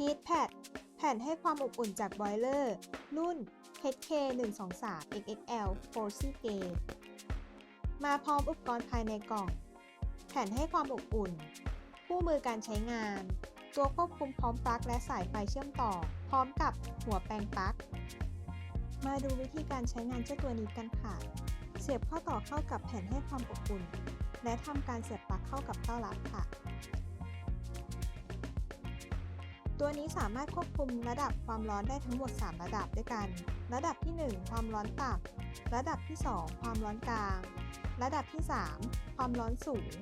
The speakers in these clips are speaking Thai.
Heat Pad แผ่นให้ความอบอุ่นจากบอยเลอร์ รุ่น HK123 XXL Force g a t e มาพร้อมอุปกรณ์ภายในกล่อง แผ่นให้ความอบอุ่น คู่มือการใช้งาน ตัวควบคุมพร้อมปลั๊กและสายไฟเชื่อมต่อ พร้อมกับหัวแปลงปลั๊ก มาดูวิธีการใช้งานเจ้าตัวนี้กันค่ะ เสียบข้อต่อเข้ากับแผ่นให้ความอบอุ่น และทำการเสียบปลั๊กเข้ากับเต้ารับค่ะ ตัวนี้สามารถควบคุมระดับความร้อนได้ทั้งหมด 3 ระดับด้วยกัน ระดับที่ 1 ความร้อนต่ำระดับที่ 2 ความร้อนกลาง ระดับที่ 3 ความร้อนสูง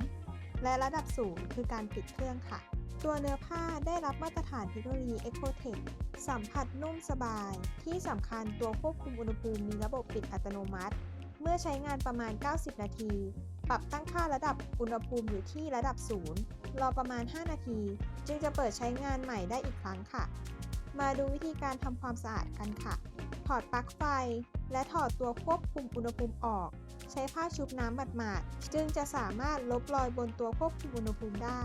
และระดับสูงคือการปิดเครื่องค่ะ ตัวเนื้อผ้าได้รับมาตรฐานเทคโนโลยี Ecotech สัมผัสนุ่มสบาย ที่สำคัญตัวควบคุมอุณหภูมิมีระบบปิดอัตโนมัติ เมื่อใช้งานประมาณ 90 นาที ปรับตั้งค่าระดับอุณหภูมิอยู่ที่ระดับศูนย์ รอประมาณ 5 นาที จึงจะเปิดใช้งานใหม่ได้อีกครั้งค่ะ มาดูวิธีการทำความสะอาดกันค่ะ ถอดปลั๊กไฟ และถอดตัวควบคุมอุณหภูมิออก ใช้ผ้าชุบน้ำหมาดๆ จึงจะสามารถลบรอยบนตัวควบคุมอุณหภูมิได้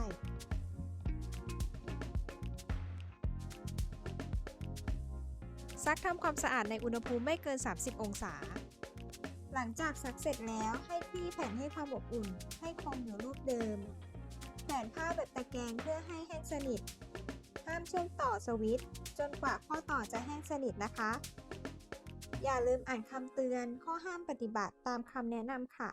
ซักทำความสะอาดในอุณหภูมิไม่เกิน 30 องศา หลังจากซักเสร็จแล้วให้คลี่แผ่นให้ความอบอุ่น ให้คงอยู่รูปเดิม นผ้าแบบตะแกรงเพื่อให้แห้งสนิท ห้ามเชื่อมต่อสวิตช์จนกว่าข้อต่อจะแห้งสนิทนะคะ อย่าลืมอ่านคำเตือนข้อห้ามปฏิบัติตามคำแนะนำค่ะ